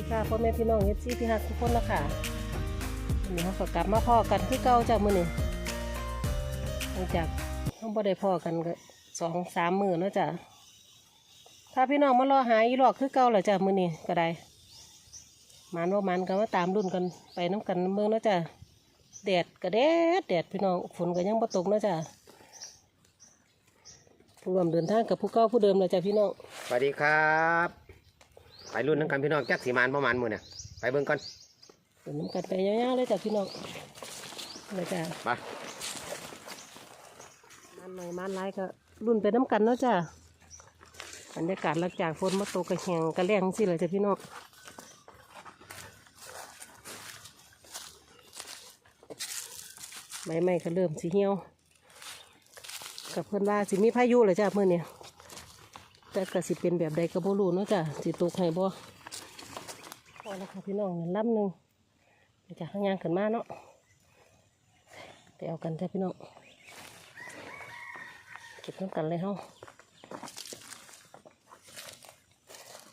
ดีค่ะพ่อแม่พี่น้องเอฟซีที่ฮักทุกคนนะคะวันนี้เขาก็กลับมาพ่อกันที่เก่าจากมื้อนี้หลังจากเขาบ่ได้พ่อกันก็สองสามมือแล้วจ้ะถ้าพี่น้องมารอหาอีหลอกคือเก่าแหละจ้ะมือนี้ก็ได้มันว่ามันก็มาตามรุ่นกันไปน้ำกันเมืองแล้วจ้ะแดดก็แดดแดดพี่น้องฝนก็ยังบ่ตกนะจ้ะผู้ร่วมเดินทางกับผู้เก่าผู้เดิมเลยจ้ะพี่น้องสวัสดีครับ ไปรุ่นทั้งกันพี่น้องแจ็คสีมานประมาณมือเนี่ยไปเบิ่งก่อนเดินน้ำกันไปยาวๆเลยจ้ะพี่น้องเลยจ้ะไปมันหน่อยมันร้ายก็รุ่นไปน้ำกันเนาะจ้ะบรรยากาศหลังจากฝนมาตกกระแหงกระแรงสิเลยจ้ะพี่น้องใบไม้ก็เริ่มสีเหี่ยวกับเพื่อนว่าสิมีพายุเลยจ้ะเมื่อเนี่ย แต่ก็สิเป็นแบบใดก็บ่รู้เนาะจ้ะสิตกให้บ่พอแล้วค่ะพี่น้องเงินลำหนึ่งเดี๋ยวจะข้างยางขึ้นมาเนาะไปเอากันจ้ะพี่น้องเก็บน้ำกันเลยเฮา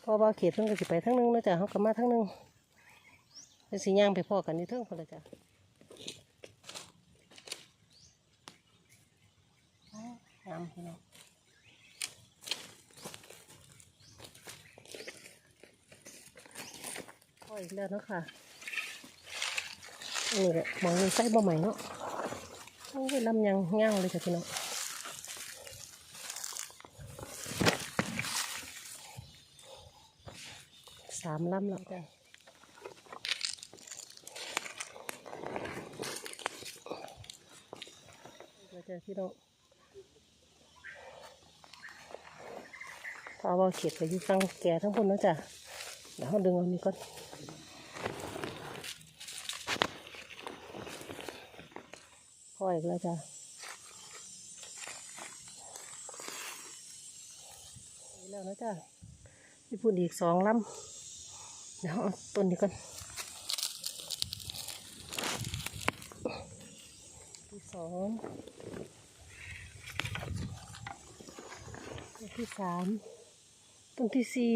พอบ่าเขตเพิ่งก็สิไปทั้งนึงแล้วจ้ะเฮากลับมาทั้งนึงเดี๋ยวสิย่างไปพ่อกันนี่เทิงพอและจ้ะงามพี่น้องพ่ อีกแล้วเนาะค่ะนี่แหละมองนี่ไส้บ่ใหม่เนาะโอ้ยลำยังเงางเลยจ้ะพี่น้องสามลำแล้วจ้ะเดี๋ยวเจอพี่น้องพอเอาเขียดไปยู่ฟังแก่ทั้งบนแล้วจ้ะเดี๋ยวเขาดึงเอานี้ก่อน พออีกแล้วจ้ะแล้วนะจ้ะญี่ปุ่นอีกสองลำเดี๋ยวเอาต้นนี้ก่อนที่สองต้นที่สามต้นที่สี่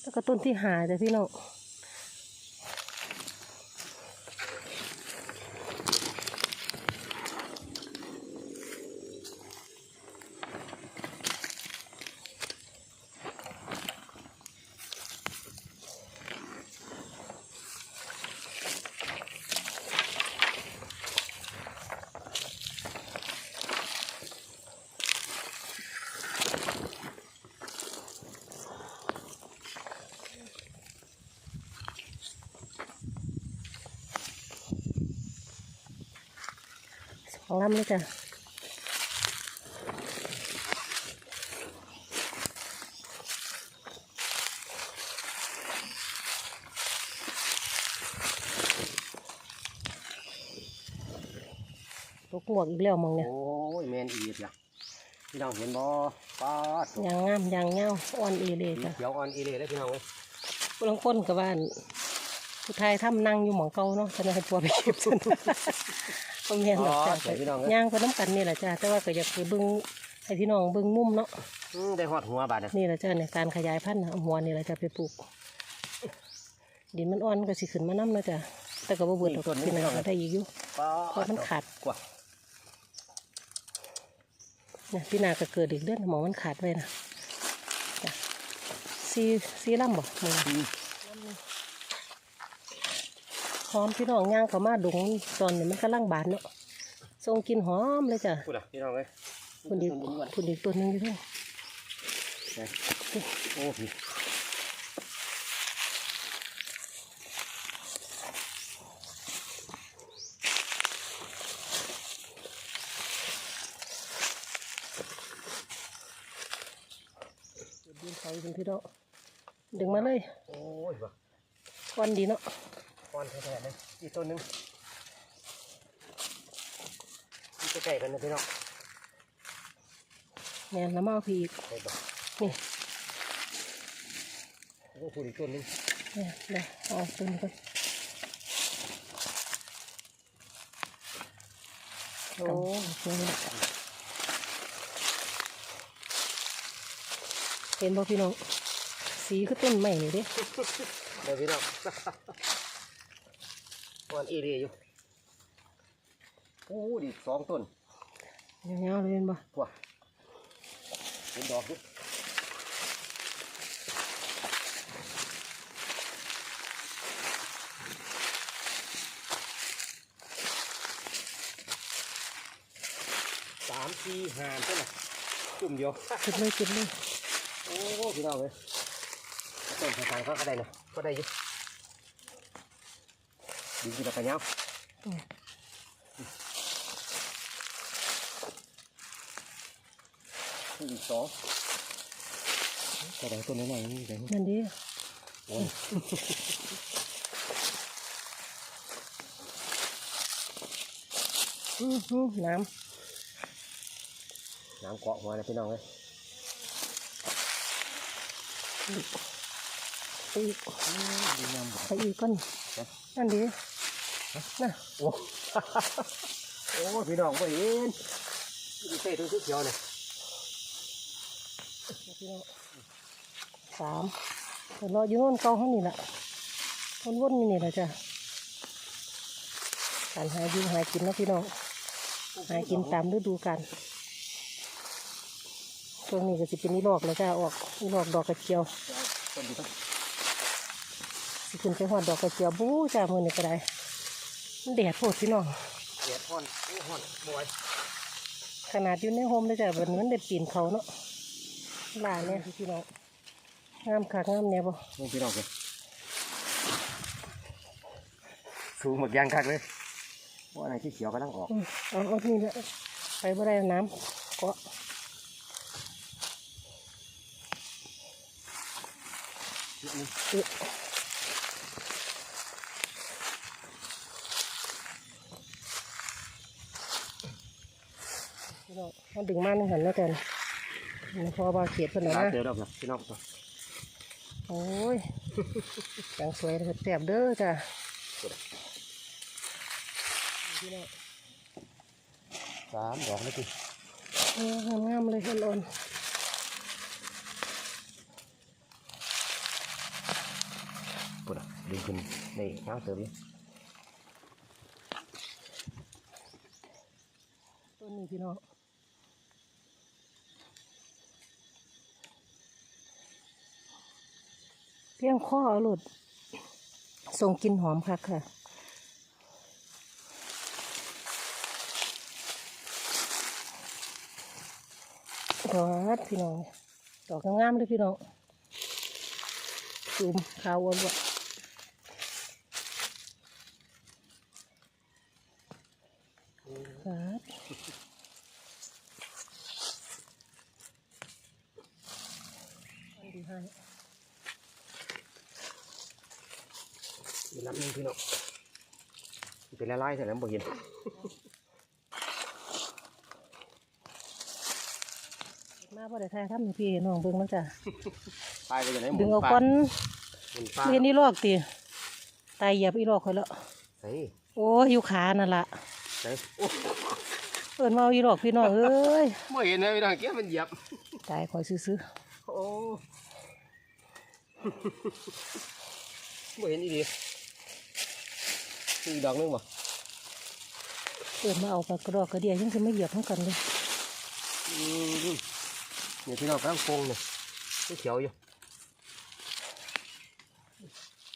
แล้วก็ต้นที่หาจ้ะพี่น้อง สองลำเลยจ้ะตกหมวกอีกแล้วมองเนี่ยโอ้ยแมนอีดล่ะพี่น้องเห็นบ่ป้าดยางงามยางเงาอ่อนอีเลยสีจ้ะเขียวอ่อนอีเลยได้อพี่น้องเอ้ย ผู้ลังคนกับบ้าน ผู้ไทยทำนั่งอยู่หมองเก่าเนาะฉันให้ปัวไปเก็บฉันต้องเรียนหรอกจ้ะเดี๋ยวพี่น้องเอ้ย ย่างไปน้ำกันนี่แหละจ้ะแต่ว่าก็อยากไปเบิ้งให้พี่น้องเบิ้งมุมเนาะอืมได้หอดหัวบาดเนี่ยนี่แหละจ้ะในการขยายพันธุ์น่ะเอาหัวนี่แหละจ้ะไปปลูกดินมันอ่อนก็สิขึ้นมาน้ำเนาะจ้ะแต่ก็บ่เบิดหรอกพี่น้องก็ได้อีกอยู่ป้าเพราะมันขาด กว่านะพี่นาก็เกิดอีกเดือนหมองมันขาดไว้นะจ้ะซีซีลำบ่มืออืมห อมพี่น้องย่างเขามาดงตอนนี้มันกำลังบานเนาะทรงกลินหอมเลยจ้ะพูดอะพี่น้องเอ้ยคุณดีคุณดีตัวหนึงอยู่ด้วยโอ้พี่ดินเขาเป็นพี่น้องดึงมาเลยโอ้ยว่ะควันดีเนาะ อ่อนแท้ๆเลยอีกต้นหนึงนี่ใกล้ๆกันนะพี่น้องแม่นแล้วมาเอาพี่อีกใช่บ่นี่โอ้พูดอีกต้นหนึงเนี่ยเดี๋ยวเอาตัวนี้ก่อนโอ้กำนี่แหละเห็นบ่พี่น้องสีก็ต้นใหม่เลยเด้เดี๋ยวพี่น้อง อ่อนอีเรียอยู่โอ้ดิสองต้นยาวๆเลยเห็นบ่ว้าเห็นดอกดิสามสี่ห้าต้นน่ะจุ่มเดียวเก็บเลยเก็บเลยโอ้พี่น้องเลยต้นทางๆก็ได้นะก็ได้อยู่ ดีกินแล้วกันยังอืมอีกสองก็ได้ต้นน้อยๆนี่ได้นั่นดิโอ้ยอื้อหือ น้น้ำเกาะหัวนะพี่น้องเลยำไปอีกดีงามบ่ไปอีกก้อนนั่นดิน่ะโอ้โอ้พี่น้องก็เห็นดีเต้ทั้งเขียวเนี่ยพี่น้องสามเดี๋ยวรออยู่โน่นเก่าห้องนี่แหละวนๆอยู่นี่แหละจ้ะการหาอยู่หากินเนาะพี่น้องหากินตามฤดูกาลช่วงนี้ก็สิเป็นนิลอกแล้วจ้าออกนิลอกดอกกระเจียวต้นดีต้องสิขึ้นไปหอดดอกกระเจียวบู้จ้ามือนี่ก็ได้ มันแดดโพดพี่น้องเดียดห่อนโอ้ห่อนบอยขนาดอยู่ในโฮมเลยจ้ะแบบมันได้ปีนเขาเนาะลาเนี่ยพี่น้องงามขากงามเนี่ยบ่นี่พี่น้องเลยสูงหมดยางคักเลยว่าอะไรที่เขียวกำลังออกอืมเอาเอานี่ละไปบ่ได้น้ำเกาะเอ๊ะพี่น้อง มันดึงมาหนึ่งหันแล้วกันนี่พอบาเขียดเพิ่นเอาหลายนะเจอรอบนะพี่น้องตัวโอ้ยจังสวยเลยแซ่บเด้อจ้ะพี่น้องสามดอกเลยพี่เอองามๆเลยเห็นอ่อนปุ๊ดอะดึงขึ้นนี่เงาเติมเลยต้นนี้พี่น้อง เพียงข้อเอาหลุดส่งกลินหอมคักค่ะดอกพี่น้องดอกงามๆเลยพี่น้องซูมขาวอ้วนบ่ครับอันดีให้ น้ำหนึงพี่น้องเป็นละลายใส่น้ำบ่เห็นมาพอได้ทายทำให้พี่น้องเบิ่งแล้วจ้ะตายไปอย่างไหนหมุดึงเอาปลาก้อนหมุนปลาเห็นนี่ลอกตีตายเหยียบอีลอกคอยแล้วใส่โอ้ยอยู่ขานั่นล่ะใส่โอ้เอิ้นมาเอาอีลอกพี่น้องเอ้ยไม่เห็นนะพี่น้องเกี้ยมันเหยียบตายคอยซื้อโอ้ไม่เห็นอีดี อีกดอกหนึงบ่ๆเอิ้นมาเอาปลากระดอกกระเดียยังจะไม่เหยียบทั้งกันเลยอืมเนี่ยพี่น้องกำลังโป่งเนี่ยเขียวอยู่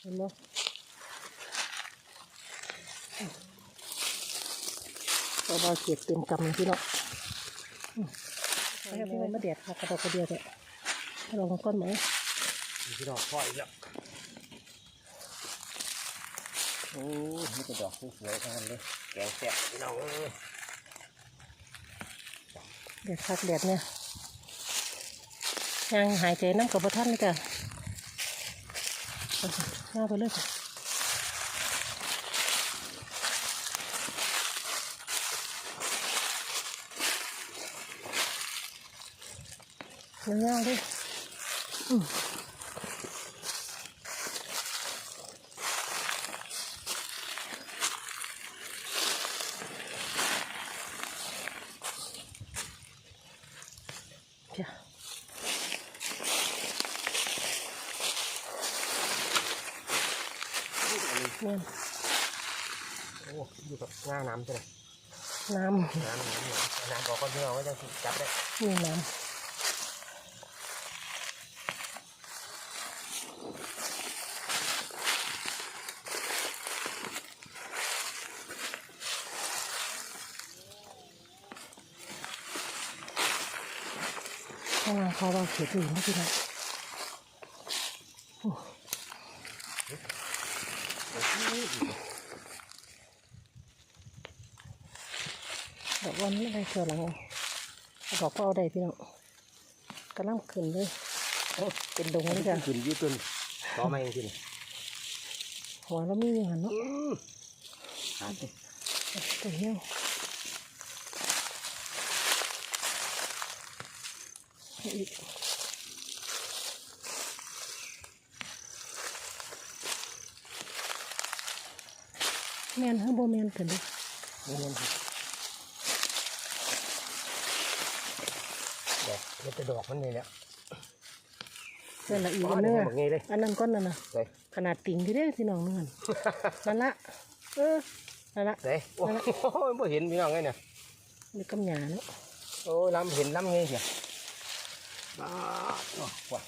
เห็นบ่เอาบาเก็บเต็มกำเลยพี่น้องอืมไปให้พี่น้องมาแดดค่ะกระดอกกระเดียเนี่ยลองก้อนไหมนี่พี่น้องพ่ออีกแล้ว โอ้ยนี่เป็นดอกสวยๆทั้งนั้นเลยแกงแซ่บพี่น้องเอ้ยแดคักแดดเนี่ยยังหายใจน้ำกับประท่านเลยจ้ะเอาไปเลยค่ะยาวๆเลยอืมจ้ะ อันนี้ แม่น โอ้อยู่กับง่าน้ำใช่ไหมน้น้ำน้ำน้ำน้ำบอกก่อนพี่น้องว่าจะจับได้ำนี่น้ำข้างล่างเขาว่าเขียนอื่นไม่ใช่ไหมดอ วันไม่ได้เจอหลังเอาดอกก็เอาได้พี่น้องกำลังขึ้นเลยโอ้เป็นดงเลยจ้ะขึ้นยืดขึ้นต่อมาเองขึ้นหัวเรามีอย่างนั้นเนาะหาสิตัวเหี้ยวเอาอีกแมนให้โบแมนกันดินี่มันดอก มันจะดอกมันนี่แหละเส้นละอีกอ๋ออันนี่เนื้อแบบนี้เลย อันนั้นก้อนนั่นนะเฮ้ยขนาดติ่งที่ได้พี่น้องเนื้อนนั่นละเออนั่นละเฮ้ยโอ้โหไม่เห็นพี่น้องไงเนี่ยมีกำหยาเนาะโอ้ล้ำเห็นล้ำไงเสียบ้าโอ้ว้า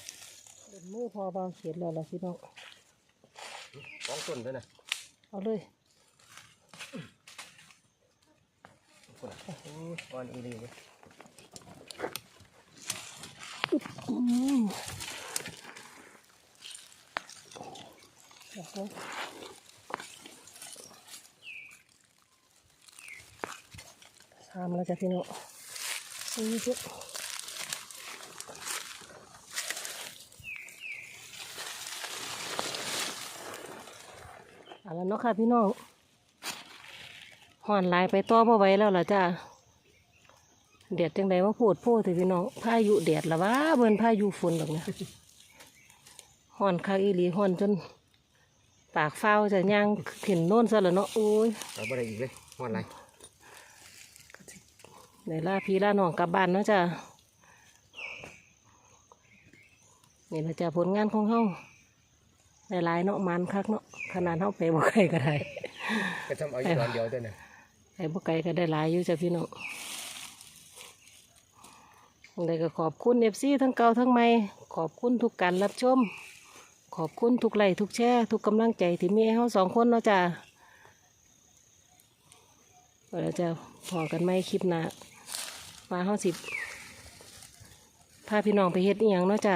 เป็นมือพอเบาเขียนแล้วล่ะพี่น้องสองต้นด้วยนะเอาเลยคนอะโอ้ยอ่อนอีหลีเลย อืมโอ้โหทำแล้วจ้ะพี่น้องนี่จุเอาล้วเนาะค่ะพี่น้องห่อนลายไปต่อบ่ไว้แล้วล่ะจ้า เดียดจังใดมาพูดพูดถึงพี่น้องพายุเดียดละวะเบิ่นพายุฝนดอกเนี่ยห่อนคักอีหลีห่อนจน ปากเฝ้าวจะย่างขึ้นโน่นซะแล้วเนาะโอ้ยเอาบ่ได้อีกเลยอ่อนไรในล่าพี่ล่าน้องกลับบ้านเนาะจ้ะนี่นะจ้ะผลงานของเฮาหลายๆเนาะมันคักเนาะขนาดเฮาไปบ่ไกลก็ได้ก็ทำเอาอยู่ตอนเดียวด้วยนะไปบ่ไกลก็ได้หลายอยู่จ้ะพี่น้อง เลยก็ขอบคุณเอฟซีทั้งเก่าทั้งใหม่ขอบคุณทุกการรับชม ขอบคุณทุกไลค์ทุกแชร์ทุกกำลังใจที่มีให้เฮาสองคนเนาะจ้ะเราจะพอกันไหมคลิปหน้ามาเฮาสิบพาพี่น้องไปเฮ็ดอีหยังเนาะจ้ะ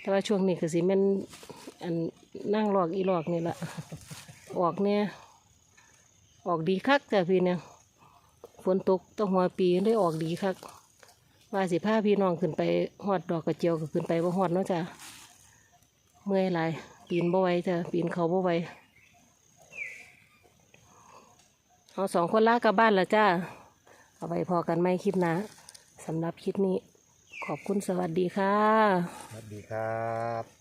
แต่ว่าช่วงนี้ก็สิม่นอันนั่งหลอกอีหลอกนี่ละออกเนี่ยออกดีคักจ้ะพี่เนี่ยฝนตกต้องหัวปีได้ออกดีคัก ว่าสิพาพี่น้องขึ้นไปหอดดอกกระเจียวก็ขึ้นไปว่าหอดเนาะจ้ะเมื่อยหลายปีนบ่ไวจ้ะปีนเขาบ่ไวเอาสองคนลากลับบ้านแล้วจ้าเอาไปพอกันไหมคลิปนะสำหรับคลิปนี้ขอบคุณสวัสดีค่ะ สวัสดีครับ